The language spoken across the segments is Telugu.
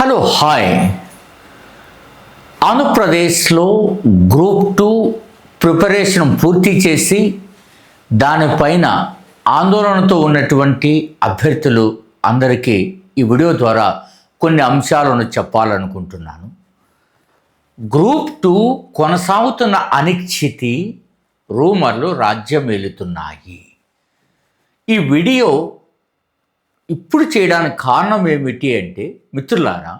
Hello hi. ఆంధ్రప్రదేశ్లో గ్రూప్ టూ ప్రిపరేషన్ పూర్తి చేసి దానిపైన ఆందోళనతో ఉన్నటువంటి అభ్యర్థులు అందరికీ ఈ వీడియో ద్వారా కొన్ని అంశాలను చెప్పాలనుకుంటున్నాను. గ్రూప్ టూ కొనసాగుతున్న అనిశ్చితి రూమర్లు రాజ్యమేలుతున్నాయి. ఈ వీడియో ఇప్పుడు చేయడానికి కారణం ఏమిటి అంటే మిత్రులారా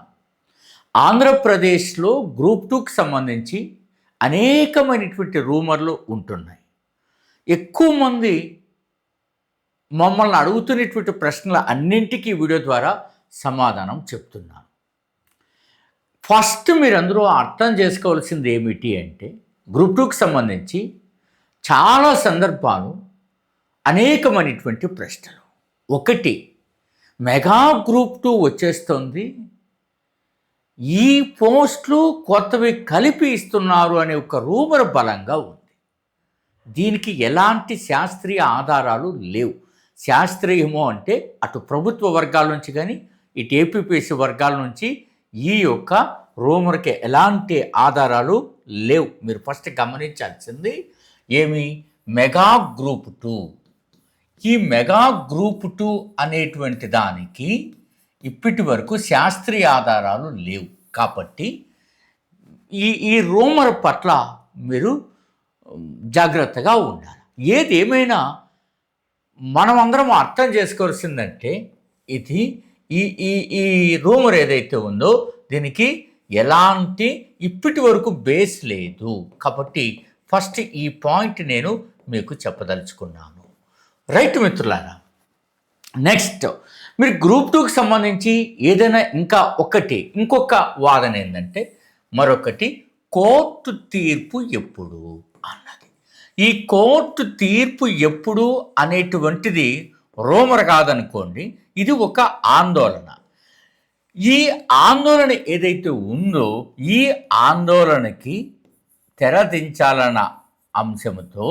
ఆంధ్రప్రదేశ్లో గ్రూప్ టూకి సంబంధించి అనేకమైనటువంటి రూమర్లు ఉంటున్నాయి. ఎక్కువ మంది మమ్మల్ని అడుగుతున్నటువంటి ప్రశ్నల అన్నింటికీ వీడియో ద్వారా సమాధానం చెప్తున్నాను ఫస్ట్ మీరందరూ అర్థం చేసుకోవాల్సింది ఏమిటి అంటే గ్రూప్ టూకి సంబంధించి చాలా సందర్భాలు అనేకమైనటువంటి ప్రశ్నలు. ఒకటి మెగా గ్రూప్ టూ వచ్చేస్తుంది. ఈ పోస్టులు కొత్తవి కలిపి ఇస్తున్నారు అనే ఒక రూమర్ బలంగా ఉంది. దీనికి ఎలాంటి శాస్త్రీయ ఆధారాలు లేవు. శాస్త్రీయమో అంటే అటు ప్రభుత్వ వర్గాల నుంచి కానీ ఇటు ఏపీపీసీ వర్గాల నుంచి ఈ యొక్క రూమర్కి ఎలాంటి ఆధారాలు లేవు. మీరు ఫస్ట్ గమనించాల్సింది ఏమి? Mega group two. ఈ మెగా గ్రూప్ టూ అనేటువంటి దానికి ఇప్పటి వరకు శాస్త్రీయ ఆధారాలు లేవు. కాబట్టి ఈ ఈ రూమర్ పట్ల మీరు జాగ్రత్తగా ఉండాలి. ఏది ఏమైనా మనం అందరం అర్థం చేసుకోవాల్సిందంటే ఇది ఈ ఈ ఈ రూమర్ ఏదైతే ఉందో దీనికి ఎలాంటి ఇప్పటి వరకు బేస్ లేదు. కాబట్టి ఫస్ట్ ఈ పాయింట్ నేను మీకు చెప్పదలుచుకున్నాను. రైట్ మిత్రులారా నెక్స్ట్ మీరు గ్రూప్ టూకి సంబంధించి ఏదైనా ఇంకా ఒకటి ఇంకొక వాదన ఏంటంటే మరొకటి కోర్టు తీర్పు ఎప్పుడు అన్నది. ఈ కోర్టు తీర్పు ఎప్పుడు అనేటువంటిది రోమర్ కాదనుకోండి ఇది ఒక ఆందోళన. ఈ ఆందోళన ఏదైతే ఉందో ఈ ఆందోళనకి తెరదించాలన్న అంశంతో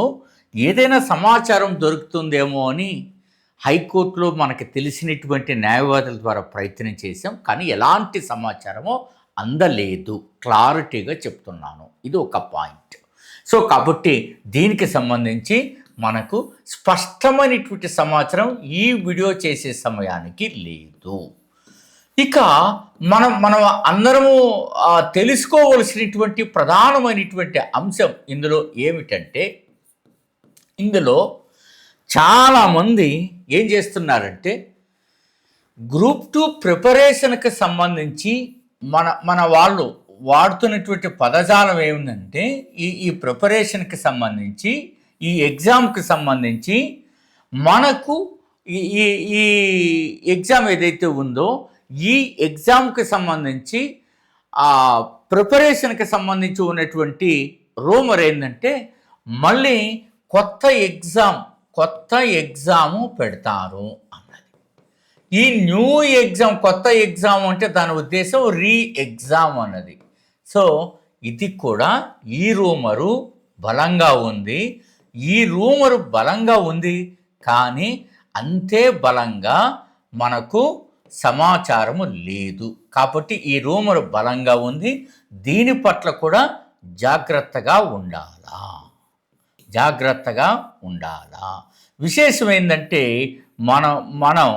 ఏదైనా సమాచారం దొరుకుతుందేమో అని హైకోర్టులో మనకి తెలిసినటువంటి న్యాయవాదుల ద్వారా ప్రయత్నం చేశాం కానీ ఎలాంటి సమాచారమో అందలేదు. క్లారిటీగా చెప్తున్నాను. ఇది ఒక పాయింట్. సో కాబట్టి దీనికి సంబంధించి మనకు స్పష్టమైనటువంటి సమాచారం ఈ వీడియో చేసే సమయానికి లేదు. ఇక మనం మనం అందరము తెలుసుకోవలసినటువంటి ప్రధానమైనటువంటి అంశం ఇందులో ఏమిటంటే ఇందులో చాలామంది ఏం చేస్తున్నారంటే గ్రూప్ టూ ప్రిపరేషన్కి సంబంధించి మన మన వాళ్ళు వాడుతున్నటువంటి పదజాలం ఏమిటంటే ఈ ఈ ప్రిపరేషన్కి సంబంధించి ఈ ఎగ్జామ్కి సంబంధించి మనకు ఈ ఈ ఈ ఎగ్జామ్ ఏదైతే ఉందో ఈ ఎగ్జామ్కి సంబంధించి ఆ ప్రిపరేషన్కి సంబంధించి ఉన్నటువంటి రూమర్ ఏంటంటే మళ్ళీ కొత్త ఎగ్జామ్ కొత్త ఎగ్జాము పెడతారు అన్నది. ఈ న్యూ ఎగ్జామ్ కొత్త ఎగ్జామ్ అంటే దాని ఉద్దేశం రీ ఎగ్జామ్ అన్నది. సో ఇది కూడా ఈ రూమరు బలంగా ఉంది. ఈ రూమరు బలంగా ఉంది కానీ అంతే బలంగా మనకు సమాచారము లేదు. కాబట్టి ఈ రూమరు బలంగా ఉంది. దీని పట్ల కూడా జాగ్రత్తగా ఉండాలా? జాగ్రత్తగా ఉండాలా? విశేషం ఏంటంటే మనం మనం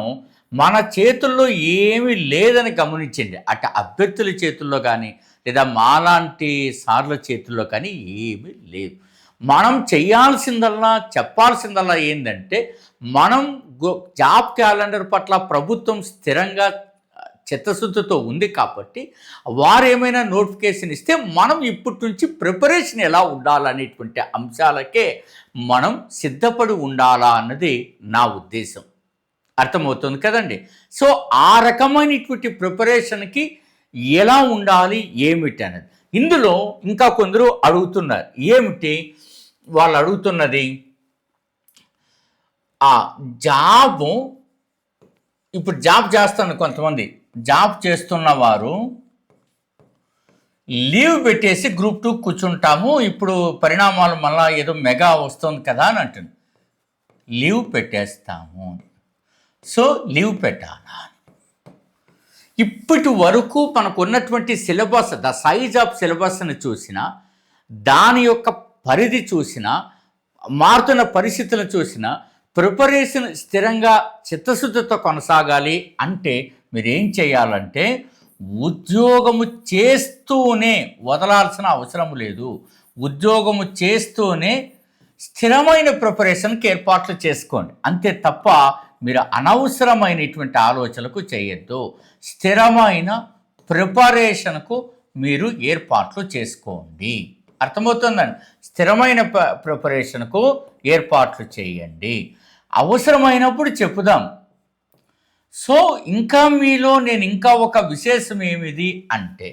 మన చేతుల్లో ఏమీ లేదని గమనించండి. అటు అభ్యర్థుల చేతుల్లో కానీ లేదా మాలాంటి సార్ల చేతుల్లో కానీ ఏమీ లేదు మనం చేయాల్సిందల్లా చెప్పాల్సిందల్లా ఏంటంటే మనం గో- జాబ్ క్యాలెండర్ పట్ల ప్రభుత్వం స్థిరంగా చిత్తశుద్ధితో ఉంది కాబట్టి వారు ఏమైనా నోటిఫికేషన్ ఇస్తే మనం ఇప్పటి నుంచి ప్రిపరేషన్ ఎలా ఉండాలనేటువంటి అంశాలకే మనం సిద్ధపడి ఉండాలా అన్నది నా ఉద్దేశం. అర్థమవుతుంది కదండి? సో ఆ రకమైనటువంటి ప్రిపరేషన్కి ఎలా ఉండాలి ఏమిటి అనేది. ఇందులో ఇంకా కొందరు అడుగుతున్నారు ఏమిటి? వాళ్ళు అడుగుతున్నది ఆ జాబు ఇప్పుడు జాబ్ చేస్తాను కొంతమంది జాబ్ చేస్తున్న వారు లీవ్ పెట్టేసి గ్రూప్ టూ కూర్చుంటాము. ఇప్పుడు పరిణామాలు మళ్ళా ఏదో మెగా వస్తుంది కదా అని అంటుంది. లీవ్ పెట్టేస్తాము. సో లీవ్ పెట్టాలా? ఇప్పటి వరకు మనకు ఉన్నటువంటి సిలబస్ ద సైజ్ ఆఫ్ సిలబస్ని చూసినా దాని యొక్క పరిధి చూసిన మారుతున్న పరిస్థితులను చూసిన ప్రిపరేషన్ స్థిరంగా చిత్తశుద్ధితో కొనసాగాలి అంటే మీరేం చేయాలంటే ఉద్యోగము చేస్తూనే వదలాల్సిన అవసరం లేదు. ఉద్యోగము చేస్తూనే స్థిరమైన ప్రిపరేషన్కి ఏర్పాట్లు చేసుకోండి. అంతే తప్ప మీరు అనవసరమైనటువంటి ఆలోచనలకు చేయొద్దు. స్థిరమైన ప్రిపరేషన్కు మీరు ఏర్పాట్లు చేసుకోండి. అర్థమవుతుందండి? స్థిరమైన ప్ర ప్రిపరేషన్కు ఏర్పాట్లు చేయండి. అవసరమైనప్పుడు చెప్పుదాం. సో ఇంకా మీలో నేను ఇంకా ఒక విశేషం ఏమిది అంటే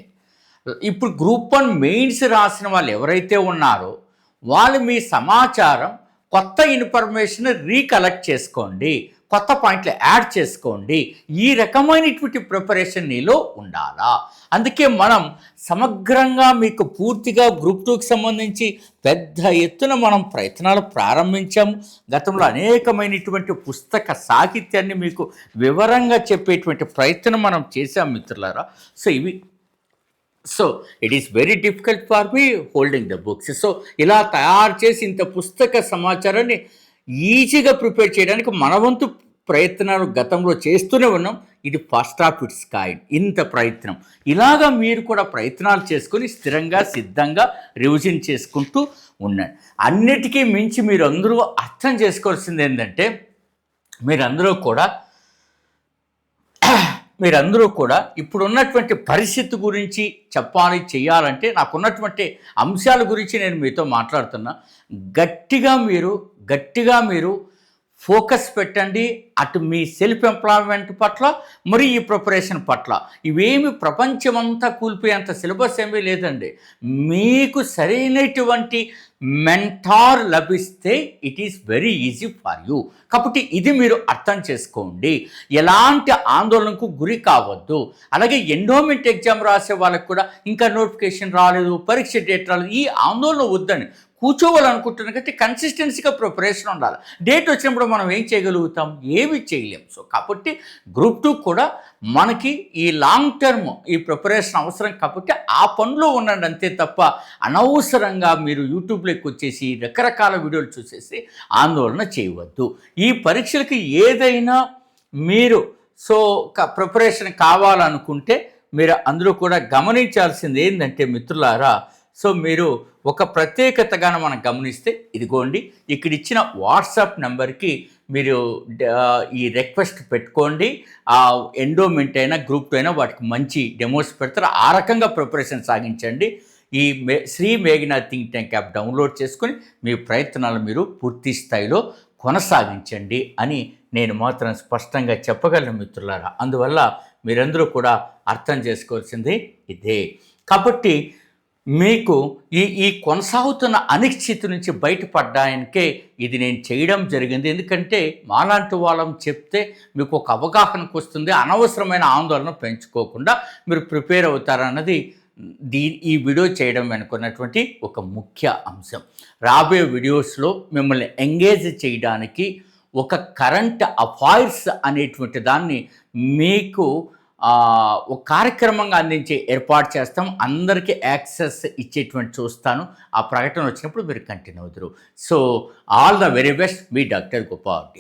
ఇప్పుడు గ్రూప్ వన్ మెయిన్స్ రాసిన వాళ్ళు ఎవరైతే ఉన్నారో వాళ్ళు మీ సమాచారం కొత్త ఇన్ఫర్మేషన్ రీకలెక్ట్ చేసుకోండి. కొత్త పాయింట్లు యాడ్ చేసుకోండి. ఈ రకమైనటువంటి ప్రిపరేషన్ నీలో ఉండాలా? అందుకే మనం సమగ్రంగా మీకు పూర్తిగా గ్రూప్ టూకి సంబంధించి పెద్ద ఎత్తున మనం ప్రయత్నాలు ప్రారంభించాము. గతంలో అనేకమైనటువంటి పుస్తక సాహిత్యాన్ని మీకు వివరంగా చెప్పేటువంటి ప్రయత్నం మనం చేశాం మిత్రులారా. సో ఇవి so it is very difficult for me holding the books so ఇలా తయారు చేసి ఇంత పుస్తక సమాచారాన్ని ఈజీగా ప్రిపేర్ చేయడానికి మన వంతు ప్రయత్నాలు గతంలో చేస్తూనే ఉన్నాం. ఇది ఫస్ట్ ఆఫ్ ఇట్స్ కాయిన్ ఇంత ప్రయత్నం. ఇలాగా మీరు కూడా ప్రయత్నాలు చేసుకొని స్థిరంగా సిద్ధంగా రివిజన్ చేసుకుంటూ ఉండండి. అన్నిటికీ మించి మీరు అందరూ అర్థం చేసుకోవాల్సింది ఏంటంటే మీరందరూ కూడా మీరందరూ కూడా ఇప్పుడున్నటువంటి పరిస్థితి గురించి చెప్పాలి చేయాలంటే నాకున్నటువంటి అంశాల గురించి నేను మీతో మాట్లాడుతున్నా. గట్టిగా మీరు గట్టిగా మీరు ఫోకస్ పెట్టండి. అటు మీ సెల్ఫ్ ఎంప్లాయ్మెంట్ పట్ల మరి ఈ ప్రిపరేషన్ పట్ల. ఇవేమి ప్రపంచమంతా కూలిపోయేంత సిలబస్ ఏమీ లేదండి. మీకు సరైనటువంటి మెంటార్ లభిస్తే it is very easy for you కాబట్టి ఇది మీరు అర్థం చేసుకోండి. ఎలాంటి ఆందోళనకు గురి కావద్దు. అలాగే ఎండోమెంట్ ఎగ్జామ్ రాసే వాళ్ళకి కూడా ఇంకా నోటిఫికేషన్ రాలేదు పరీక్ష డేట్ రాలేదు ఈ ఆందోళన వద్దని కూర్చోవాలనుకుంటున్నాం కన్సిస్టెన్సీగా ప్రిపరేషన్ ఉండాలి. డేట్ వచ్చినప్పుడు మనం ఏం చేయగలుగుతాం? ఏమి చేయలేం. సో కాబట్టి గ్రూప్ టూ కూడా మనకి ఈ లాంగ్ టర్మ్ ఈ ప్రిపరేషన్ అవసరం కాబట్టి ఆ పనిలో ఉండండి అంతే తప్ప అనవసరంగా మీరు యూట్యూబ్లోకి వచ్చేసి రకరకాల వీడియోలు చూసేసి ఆందోళన చేయవద్దు. ఈ పరీక్షలకి ఏదైనా మీరు సో ప్రిపరేషన్ కావాలనుకుంటే మీరు అందరూ కూడా గమనించాల్సింది ఏంటంటే మిత్రులారా సో మీరు ఒక ప్రత్యేకతగాను మనం గమనిస్తే ఇదిగోండి ఇక్కడ ఇచ్చిన వాట్సాప్ నెంబర్కి మీరు ఈ రిక్వెస్ట్ పెట్టుకోండి. ఆ ఎండోమెంట్ అయినా గ్రూప్ అయినా వాటికి మంచి డెమోస్ పెడతారు. ఆ రకంగా ప్రిపరేషన్ సాగించండి. ఈ మే శ్రీ మేఘనా థింక్ ట్యాంక్ యాప్ డౌన్లోడ్ చేసుకొని మీ ప్రయత్నాలు మీరు పూర్తి స్థాయిలో కొనసాగించండి అని నేను మాత్రం స్పష్టంగా చెప్పగలను మిత్రులారా. అందువల్ల మీరందరూ కూడా అర్థం చేసుకోవాల్సింది ఇదే. కాబట్టి మీకు ఈ ఈ కొనసాగుతున్న అనిశ్చితి నుంచి బయటపడ్డానికే ఇది నేను చేయడం జరిగింది. ఎందుకంటే మాలాంటి వాళ్ళం చెప్తే మీకు ఒక అవగాహనకు వస్తుంది. అనవసరమైన ఆందోళన పెంచుకోకుండా మీరు ప్రిపేర్ అవుతారన్నది దీ ఈ వీడియో చేయడం వెనుకున్నటువంటి ఒక ముఖ్య అంశం. రాబోయే వీడియోస్లో మిమ్మల్ని ఎంగేజ్ చేయడానికి ఒక కరెంట్ అఫైర్స్ అనేటువంటి దాన్ని మీకు ఒక కార్యక్రమంగా అందించే ఏర్పాటు చేస్తాం. అందరికీ యాక్సెస్ ఇచ్చేటువంటి చూస్తాను. ఆ ప్రకటన వచ్చినప్పుడు మీరు కంటిన్యూ అవుతారు. So all the very best. Me doctor Gopal